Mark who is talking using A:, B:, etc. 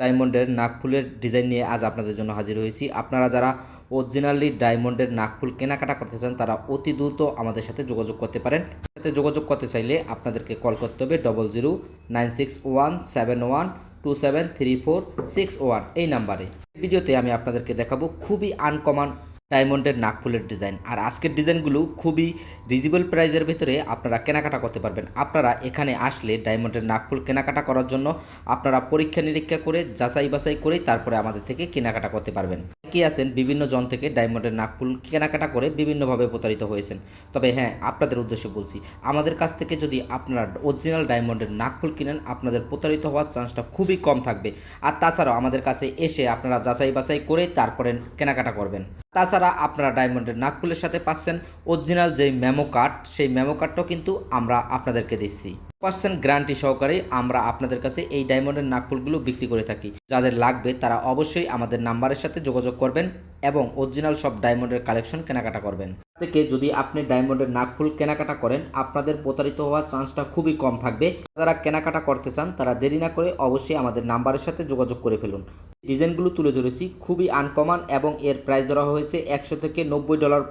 A: ডায়মন্ডের নাকফুলের ডিজাইন নিয়ে আজ আপনাদের জন্য হাজির হয়েছি। আপনারা যারা অরিজিনালি ডায়মন্ডের নাকফুল কেনাকাটা করতে চান, তারা অতি দ্রুত আমাদের সাথে যোগাযোগ করতে পারেন। সাথে যোগাযোগ করতে চাইলে আপনাদেরকে কল করতে হবে double zero nine six one seven one two seven three four six one এই নাম্বারে। ভিডিওতে আমি আপনাদেরকে দেখাবো খুবই আনকমন ডায়মন্ডের নাকফুলের ডিজাইন। আর আজকের ডিজাইনগুলো খুবই রিজনেবল প্রাইজের ভিতরে আপনারা কেনাকাটা করতে পারবেন। আপনারা এখানে আসলে ডায়মন্ডের নাকফুল কেনাকাটা করার জন্য আপনারা পরীক্ষা নিরীক্ষা করে যাচাই বাছাই করে তারপরে আমাদের থেকে কেনাকাটা করতে পারবেন। কি আছেন? বিভিন্ন জন থেকে ডায়মন্ডের নাকফুল কেনাকাটা করে বিভিন্নভাবে প্রতারিত হয়েছেন। তবে হ্যাঁ আপনাদের উদ্দেশ্যে বলছি। আমাদের কাছ থেকে যদি আপনারা অরিজিনাল ডায়মন্ডের নাকফুল কিনেন, আপনাদের প্রতারিত হওয়ার চান্সটা খুবই কম থাকবে। আর তাছাড়াও আমাদের কাছে এসে আপনারা যাচাই বাছাই করে তারপরে কেনাকাটা করবেন। তাছাড়া আপনারা ডায়মন্ডের নাকফুলের সাথে পাচ্ছেন অরিজিনাল যেই মেমো কার্ড, সেই মেমো কার্ডটাও কিন্তু আমরা আপনাদেরকে দিচ্ছি। পার্সেন্ট গ্যারান্টি সহকারে আমরা আপনাদের কাছে এই ডায়মন্ডের নাকফুলগুলো বিক্রি করে থাকি। যাদের লাগবে তারা অবশ্যই আমাদের নাম্বারের সাথে যোগাযোগ করবেন এবং অরিজিনাল সব ডায়মন্ডের কালেকশন কেনাকাটা করবেন। থেকে যদি আপনি ডায়মন্ডের নাকফুল কেনাকাটা করেন, আপনাদের প্রতারিত হওয়ার চান্সটা খুবই কম থাকবে। যারা কেনাকাটা করতে চান, তারা দেরি না করে অবশ্যই আমাদের নাম্বারের সাথে যোগাযোগ করে ফেলুন। ডিজাইনগুলো তুলে ধরেছি, খুবই আনকমন এবং এর প্রাইস ধরা হয়েছে একশো থেকে নব্বই ডলার